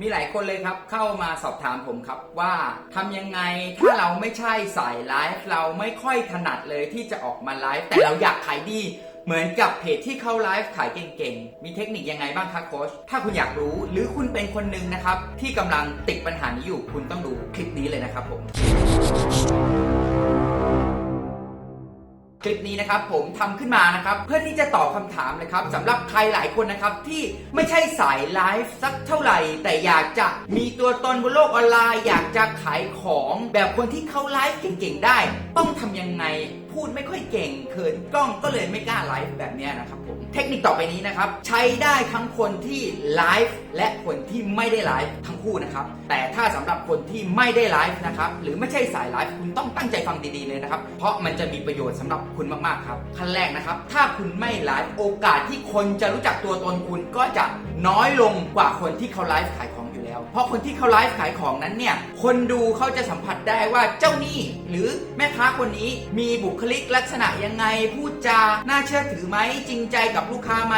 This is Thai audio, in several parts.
มีหลายคนเลยครับเข้ามาสอบถามผมครับว่าทำยังไงถ้าเราไม่ใช่สายไลฟ์เราไม่ค่อยถนัดเลยที่จะออกมาไลฟ์แต่เราอยากขายดีเหมือนกับเพจที่เขาไลฟ์ขายเก่งๆ มีเทคนิคยังไงบ้างคะโค้ชถ้าคุณอยากรู้หรือคุณเป็นคนหนึ่งนะครับ ที่กำลังติดปัญหานี้อยู่คุณต้องดูคลิปนี้เลยนะครับผม คลิปนี้นะครับผมทำขึ้นมานะครับเพื่อที่จะตอบคำถามนะครับสำหรับใครหลายคนนะครับที่ไม่ใช่สายไลฟ์สักเท่าไหร่ แต่อยากจะมีตัวตนบนโลกออนไลน์ อยากจะขายของแบบคนที่เขาไลฟ์เก่งๆได้ ต้องทำยังไงพูดไม่ค่อยเก่งเขินกล้องก็เลยไม่กล้าไลฟ์แบบนี้นะครับผมเทคนิคต่อไปนี้นะครับ ใช้ได้ทั้งคนที่ไลฟ์และคนที่ไม่ได้ไลฟ์ทั้งคู่นะครับ แต่ถ้าสำหรับคนที่ไม่ได้ไลฟ์นะครับหรือไม่ใช่สายไลฟ์คุณต้องตั้งใจฟังดีๆเลยนะครับ เพราะมันจะมีประโยชน์สำหรับคุณมากๆครับขั้นแรกนะครับ ถ้าคุณไม่ไลฟ์โอกาสที่คนจะรู้จักตัวตนคุณก็จะน้อยลงกว่าคนที่เขาไลฟ์ขายของ แล้ว เพราะคนที่เขาไลฟ์ขายของนั้นเนี่ย คนดูเขาจะสัมผัสได้ว่าเจ้านี้หรือแม่ค้าคนนี้มีบุคลิกลักษณะยังไง พูดจา น่าเชื่อถือไหม จริงใจกับลูกค้าไหม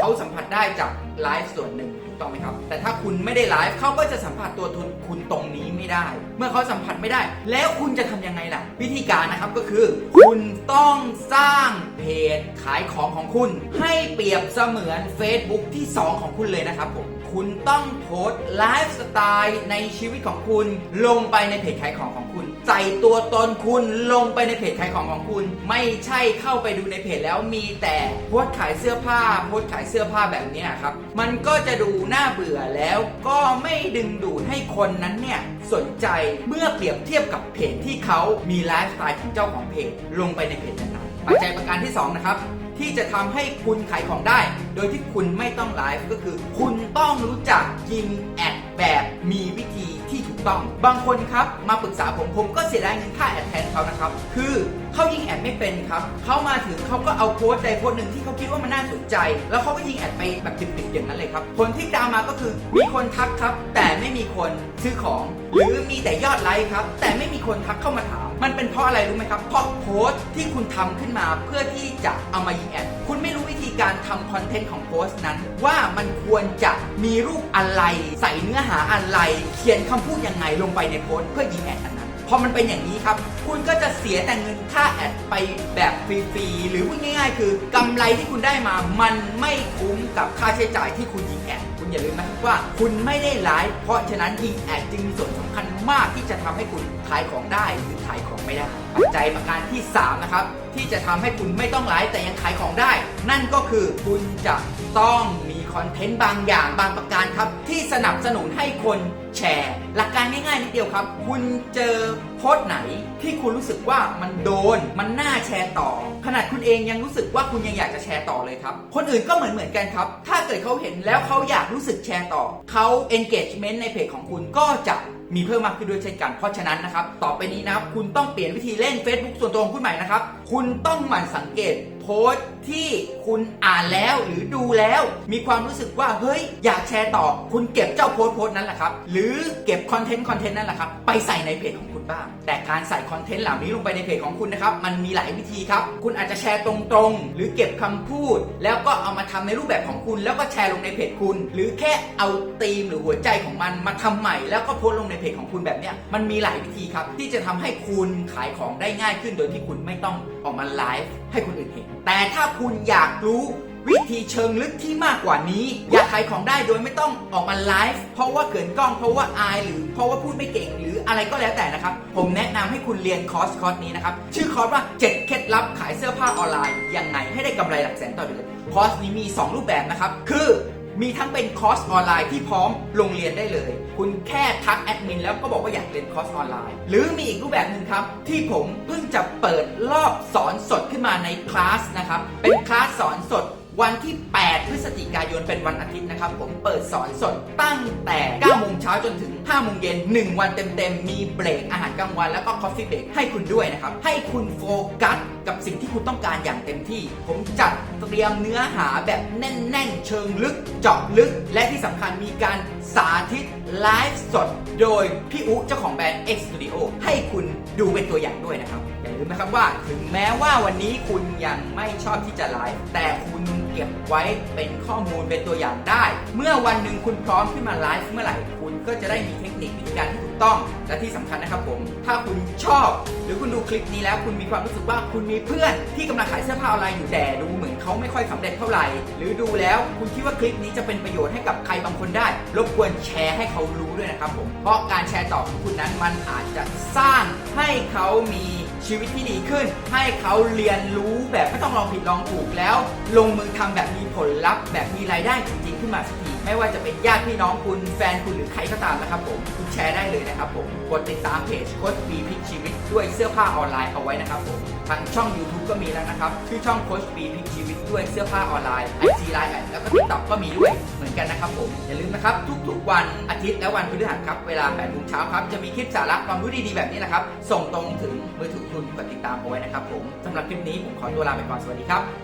เขาสัมผัสได้จากไลฟ์ส่วนหนึ่งถูกต้องไหมครับ แต่ถ้าคุณไม่ได้ไลฟ์เขาก็จะสัมผัสตัวตนคุณตรงนี้ไม่ได้ เมื่อเขาสัมผัสไม่ได้ แล้วคุณจะทำยังไงล่ะ วิธีการนะครับก็คือ คุณต้องสร้างเพจขายของของคุณ ให้เปรียบเสมือน Facebook ที่ 2 ของคุณเลยนะครับผม คุณต้องโพสต์ไลฟ์สไตล์ในชีวิตของคุณ ลงไปในเพจขายของของคุณ ใส่ตัวตนคุณลงไปในเพจขายของของคุณ ไม่ใช่เข้าไปดูในเพจแล้วมีแต่โพสต์ขายเสื้อผ้า โพสต์ขายเสื้อผ้าแบบนี้ครับ มันก็จะดูน่าเบื่อแล้วก็ไม่ดึงดูดให้คนนั้นเนี่ยสนใจเมื่อเปรียบเทียบกับเพจที่เขามีไลฟ์สไตล์ของเจ้าของเพจลงไปในเพจนั้นปัจจัยประการที่สองนะครับ ที่จะทำให้คุณขายของได้ โดยที่คุณไม่ต้องไลฟ์ก็คือ คุณต้องรู้จักยิงแอดแบบมีวิธีที่ถูก ต้อง บางคนครับมาปรึกษาผมผมก็เสียดายเงินค่าแอดแทนเขานะครับ คือเขายิงแอดไม่เป็นครับเขามาถึงเขาก็เอาโพสต์ใดโพสต์หนึ่งที่เขาคิดว่ามันน่าสนใจ แล้วเขาก็ยิงแอดไปแบบดิบๆอย่างนั้นเลยครับผลที่ตามมาก็คือมีคนทักครับ แต่ไม่มีคนซื้อของ หรือมีแต่ยอดไลค์ครับ แต่ไม่มีคนทักเข้ามาถาม มันเป็นเพราะอะไรรู้ไหมครับ เพราะโพสต์ที่คุณทำขึ้นมาเพื่อที่จะเอามายิงแอดคุณไม่รู้วิธีการทำคอนเทนต์ของโพสต์นั้น ว่ามันควรจะมีรูปอะไร ใส่เนื้อหาอะไร เขียนคำพูดยังไงลงไปในโพสต์เพื่อยิงแอดอันนั้นพอมันเป็นอย่างนี้ครับ คุณก็จะเสียแต่เงินค่าแอดไปแบบฟรีๆ หรือพูดง่ายๆ คือกำไรที่คุณได้มามันไม่คุ้มกับค่าใช้จ่ายที่คุณยิงแอดคุณอย่าลืมนะว่าคุณไม่ได้ไลฟ์เพราะฉะนั้นยิงแอดจึงมีส่วนสำคัญมากที่จะทำให้คุณขายของได้หรือขายของไม่ได้ปัจจัยประการที่ 3 นะครับ ที่จะทำให้คุณไม่ต้องไลฟ์แต่ยังขายของได้ นั่นก็คือคุณจะต้องมี คอนเทนต์บางอย่างบางประการครับ ที่สนับสนุนให้คนแชร์ หลักการง่ายๆนิดเดียวครับ คุณเจอโพสต์ไหนที่คุณรู้สึกว่ามันโดน มันน่าแชร์ต่อ ขนาดคุณเองยังรู้สึกว่าคุณยังอยากจะแชร์ต่อเลยครับ คนอื่นก็เหมือนเหมือนๆกันครับ ถ้าเกิดเขาเห็นแล้วเขาอยากรู้สึกแชร์ต่อเขา engagement ในเพจของคุณก็จะมีเพิ่มมากขึ้นด้วยเช่นกัน เพราะฉะนั้นนะครับ ต่อไปนี้นะครับ คุณต้องเปลี่ยนวิธีเล่น Facebook ส่วนตัวของคุณใหม่นะครับ คุณต้องหมั่นสังเกต โพสต์ที่คุณอ่านแล้วหรือดูแล้ว มีความรู้สึกว่าเฮ้ยอยากแชร์ต่อ คุณเก็บเจ้าโพสต์โพสต์นั้นแหละครับ หรือเก็บคอนเทนต์คอนเทนต์นั่นแหละครับ ไปใส่ในเพจของ คุณบ้าง แต่การใส่คอนเทนต์เหล่านี้ลงไปในเพจของคุณนะครับ มันมีหลายวิธีครับ คุณอาจจะแชร์ตรงๆ หรือเก็บคำพูด แล้วก็เอามาทำในรูปแบบของคุณ แล้วก็แชร์ลงในเพจคุณ หรือแค่เอาธีมหรือหัวใจของมันมาทำใหม่ แล้วก็โพสต์ลงในเพจของคุณแบบเนี้ยมันมีหลายวิธีครับ ที่จะทำให้คุณขายของได้ง่ายขึ้น โดยที่คุณไม่ต้องออกมาไลฟ์ให้คนอื่นเห็น แต่ถ้าคุณอยากรู้ วิธีเชิงลึกที่มากกว่านี้ อยากขายของได้โดยไม่ต้องออกมาไลฟ์เพราะว่าเกินกล้องเพราะว่าอาย หรือเพราะว่าพูดไม่เก่ง หรืออะไรก็แล้วแต่นะครับ ผมแนะนำให้คุณเรียนคอร์สคอร์สนี้นะครับชื่อคอร์สว่า 7 เคล็ดลับขายเสื้อผ้าออนไลน์ยังไงให้ได้กำไรหลักแสนต่อเดือนคอร์สนี้มี 2 รูปแบบนะครับคือมีทั้งเป็นคอร์สออนไลน์ที่พร้อมลงเรียนได้เลย คุณแค่ทักแอดมินแล้วก็บอกว่าอยากเรียนคอร์สออนไลน์ หรือมีอีกรูปแบบหนึ่งครับ ที่ผมเพิ่งจะเปิดรอบสอนสดขึ้นมาในคลาสนะครับ เป็น วันที่ 8 พฤศจิกายนเป็นวันอาทิตย์นะครับ ผมเปิดสอนสดตั้งแต่9โมงเช้าจนถึง5โมงเย็น 1 วันเต็มๆ มีเบรกอาหารกลางวันแล้วก็คอฟฟี่เบรกให้คุณด้วยนะครับ ให้คุณโฟกัสกับสิ่งที่คุณต้องการอย่างเต็มที่ ผมจัดเตรียมเนื้อหาแบบแน่นๆ เชิงลึก เจาะลึก และที่สำคัญมีการสาธิตไลฟ์สด โดยพี่อุเจ้าของแบรนด์ X Studio ให้คุณดูเป็นตัวอย่างด้วยนะครับ อย่าลืมนะครับว่าถึงแม้ว่าวันนี้คุณยังไม่ชอบที่จะไลฟ์แต่คุณ เก็บไว้เป็นข้อมูลเป็นตัวอย่างได้ เมื่อวันหนึ่งคุณพร้อมขึ้นมาไลฟ์เมื่อไหร่คุณก็จะได้มีเทคนิควิธีการที่ถูกต้อง และที่สำคัญนะครับผม ถ้าคุณชอบ หรือคุณดูคลิปนี้แล้วคุณมีความรู้สึกว่าคุณมีเพื่อนที่กำลังขายเสื้อผ้าออนไลน์อยู่แต่ดูเหมือนเขาไม่ค่อยสำเร็จเท่าไหร่ หรือดูแล้วคุณคิดว่าคลิปนี้จะเป็นประโยชน์ให้กับใครบางคนได้ รบกวนแชร์ให้เขารู้ด้วยนะครับผมเพราะการแชร์ต่อของคุณนั้นมันอาจจะสร้างให้เขามี ชีวิตที่ดีขึ้น ให้เขาเรียนรู้แบบไม่ต้องลองผิดลองถูกแล้ว ลงมือทำแบบมีผลลัพธ์แบบมีรายได้จริงๆขึ้นมาสักที ไม่ว่าจะเป็นญาติพี่น้องคุณแฟนคุณหรือใครก็ตามนะครับผมคุณแชร์ได้เลยนะครับผมกดติดตามเพจโค้ชบีพิกชีวิต ด้วยเสื้อผ้าออนไลน์เอาไว้นะครับผมทางช่อง YouTube ก็มีแล้วนะครับชื่อช่องโค้ชบีพิกชีวิตด้วยเสื้อผ้าออนไลน์ IG Line แอดแล้วก็ TikTok ก็มีด้วยเหมือนกันนะครับผมอย่าลืมนะครับทุกๆวันอาทิตย์และวันพฤหัสครับเวลา8โมงเช้าครับจะมีคลิปสาระความรู้ดีๆแบบนี้นะครับส่งตรงถึงมือถือคุณกดติดตามเอาไว้นะครับผมสำหรับคลิปนี้ผมขอตัวลาไปก่อนสวัสดีครับ